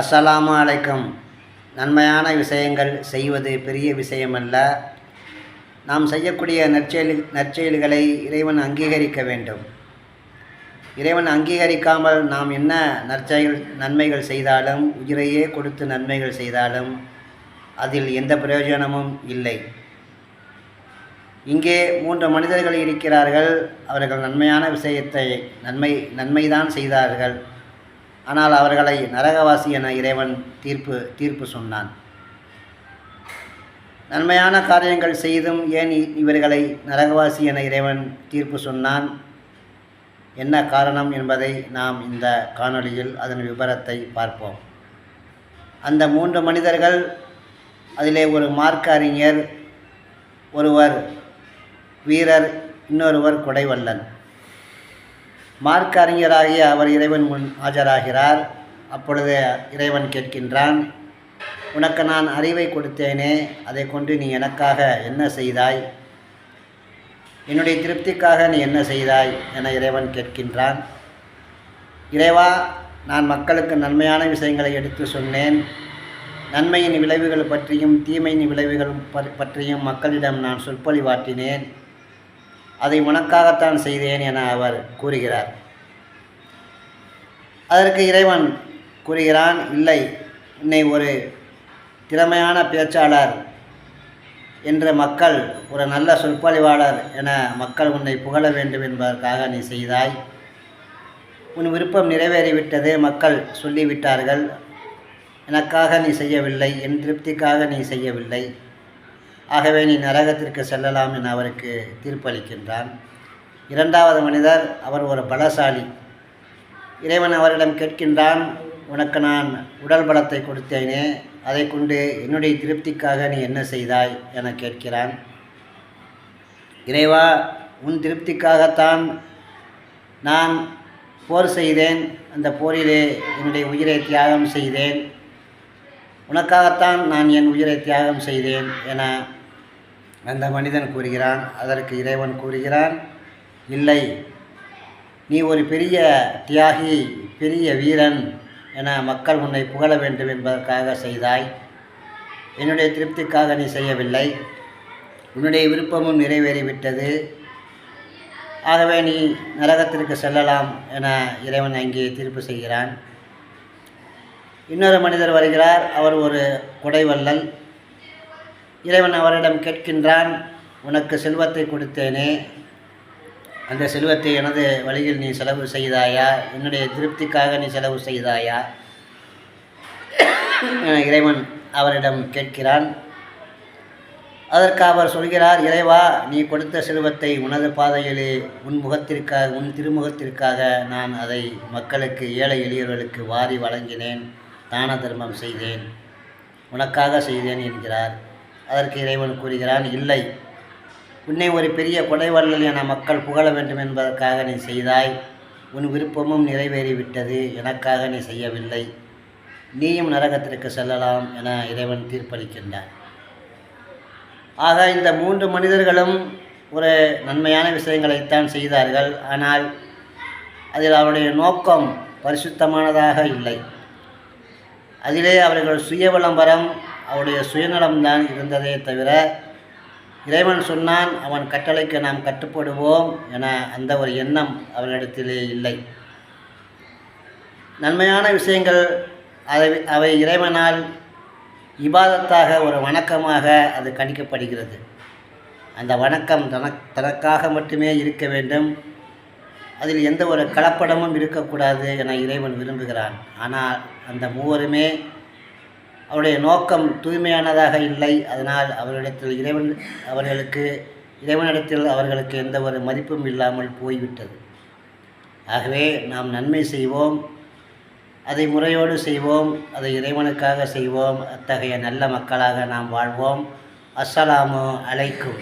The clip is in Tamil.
அஸ்ஸலாமு அலைக்கும். நன்மையான விஷயங்கள் செய்வது பெரிய விஷயமல்ல. நாம் செய்யக்கூடிய நற்செயல் நற்செயல்களை இறைவன் அங்கீகரிக்க வேண்டும். இறைவன் அங்கீகரிக்காமல் நாம் என்ன நற்செயல் நன்மைகள் செய்தாலும் உயிரையே கொடுத்து நன்மைகள் செய்தாலும் அதில் எந்த பிரயோஜனமும் இல்லை. இங்கே மூன்று மனிதர்கள் இருக்கிறார்கள். அவர்கள் நன்மையான விஷயத்தை நன்மை நன்மைதான் செய்தார்கள். ஆனால் அவர்களை நரகவாசி என இறைவன் தீர்ப்பு தீர்ப்பு சொன்னான். நன்மையான காரியங்கள் செய்தும் ஏன் இவர்களை நரகவாசி என இறைவன் தீர்ப்பு சொன்னான்? என்ன காரணம் என்பதை நாம் இந்த காணொளியில் அதன் விவரத்தை பார்ப்போம். அந்த மூன்று மனிதர்கள் அதிலே ஒரு மார்க்க அறிஞர் ஒருவர் வீரர் இன்னொருவர் கொடைவல்லன். மார்க்க அறிஞராகிய அவர் இறைவன் முன் ஆஜராகிறார். அப்பொழுது இறைவன் கேட்கின்றான் உனக்கு நான் அறிவை கொடுத்தேனே அதை கொண்டு நீ எனக்காக என்ன செய்தாய்? என்னுடைய திருப்திக்காக நீ என்ன செய்தாய்? என இறைவன் கேட்கின்றான். இறைவா நான் மக்களுக்கு நன்மையான விஷயங்களை எடுத்து சொன்னேன். நன்மையின் விளைவுகள் பற்றியும் தீமையின் விளைவுகள் பற்றியும் மக்களிடம் நான் சொற்பொழிவாற்றினேன். அதை உனக்காகத்தான் செய்தேன் என அவர் கூறுகிறார். அதற்கு இறைவன் கூறுகிறான் இல்லை உன்னை ஒரு திறமையான பேச்சாளர் என்ற மக்கள் ஒரு நல்ல சொற்பொழிவாளர் என மக்கள் உன்னை புகழ வேண்டும் என்பதற்காக நீ செய்தாய். உன் விருப்பம் நிறைவேறிவிட்டது மக்கள் சொல்லிவிட்டார்கள். எனக்காக நீ செய்யவில்லை என் திருப்திக்காக நீ செய்யவில்லை. ஆகவே நீ நரகத்திற்கு செல்லலாம் என அவருக்கு தீர்ப்பளிக்கின்றான். இரண்டாவது மனிதர் அவர் ஒரு பலசாலி. இறைவன் அவரிடம் கேட்கின்றான் உனக்கு நான் உடல் பலத்தை கொடுத்தேனே அதை கொண்டு என்னுடைய திருப்திக்காக நீ என்ன செய்தாய்? என கேட்கிறான். இறைவா உன் திருப்திக்காகத்தான் நான் போர் செய்தேன். அந்த போரிலே என்னுடைய உயிரை தியாகம் செய்தேன். உனக்காகத்தான் நான் என் உயிரை தியாகம் செய்தேன் என அந்த மனிதன் கூறுகிறான். அதற்கு இறைவன் கூறுகிறான் இல்லை நீ ஒரு பெரிய தியாகி பெரிய வீரன் என மக்கள் உன்னை புகழ வேண்டும் என்பதற்காக செய்தாய். என்னுடைய திருப்திக்காக நீ செய்யவில்லை. உன்னுடைய விருப்பமும் நிறைவேறிவிட்டது. ஆகவே நீ நரகத்திற்கு செல்லலாம் என இறைவன் அங்கே தீர்ப்பு செய்கிறான். இன்னொரு மனிதர் வருகிறார். அவர் ஒரு கொடைவள்ளல். இறைவன் அவரிடம் கேட்கின்றான் உனக்கு செல்வத்தை கொடுத்தேனே. அந்த செல்வத்தை எனது வழியில் நீ செலவு செய்தாயா? என்னுடைய திருப்திக்காக நீ செலவு செய்தாயா? என இறைவன் அவரிடம் கேட்கிறான். அதற்கு அவர் சொல்கிறார் இறைவா நீ கொடுத்த செல்வத்தை உனது பாதையிலே உன் முகத்திற்காக உன் திருமுகத்திற்காக நான் அதை மக்களுக்கு ஏழை எளியவர்களுக்கு வாரி வழங்கினேன். தான தர்மம் செய்தேன். உனக்காக செய்தேன் என்கிறார். அதற்கு இறைவன் கூறுகிறான் இல்லை. உன்னை ஒரு பெரிய கொடைவள்ளல் என மக்கள் புகழ வேண்டும் என்பதற்காக நீ செய்தாய். உன் விருப்பமும் நிறைவேறிவிட்டது. எனக்காக நீ செய்யவில்லை. நீயும் நரகத்திற்கு செல்லலாம் என இறைவன் தீர்ப்பளிக்கின்றான். ஆக இந்த மூன்று மனிதர்களும் ஒரு நன்மையான விஷயங்களைத்தான் செய்தார்கள். ஆனால் அதில் அவருடைய நோக்கம் பரிசுத்தமானதாக இல்லை. அதிலே அவர்கள் சுய விளம்பரம் அவருடைய சுயநலம்தான் இருந்ததே தவிர இறைவன் சொன்னான் அவன் கட்டளைக்கு நாம் கட்டுப்படுவோம் என அந்த ஒரு எண்ணம் அவர்களிடத்திலே இல்லை. நன்மையான விஷயங்கள் அதை அவை இறைவனால் இபாதத்தாக ஒரு வணக்கமாக அது கணிக்கப்படுகிறது. அந்த வணக்கம் தனக் தனக்காக மட்டுமே இருக்க வேண்டும். அதில் எந்த ஒரு கலப்படமும் இருக்கக்கூடாது என இறைவன் விரும்புகிறான். ஆனால் அந்த மூவருமே அவருடைய நோக்கம் தூய்மையானதாக இல்லை. அதனால் அவர்களிடத்தில் இறைவன் அவர்களுக்கு இறைவனிடத்தில் அவர்களுக்கு எந்த ஒரு மதிப்பும் இல்லாமல் போய்விட்டது. ஆகவே நாம் நன்மை செய்வோம் அதை முறையோடு செய்வோம் அதை இறைவனுக்காக செய்வோம். அத்தகைய நல்ல மக்களாக நாம் வாழ்வோம். அஸ்ஸலாமு அலைக்கும்.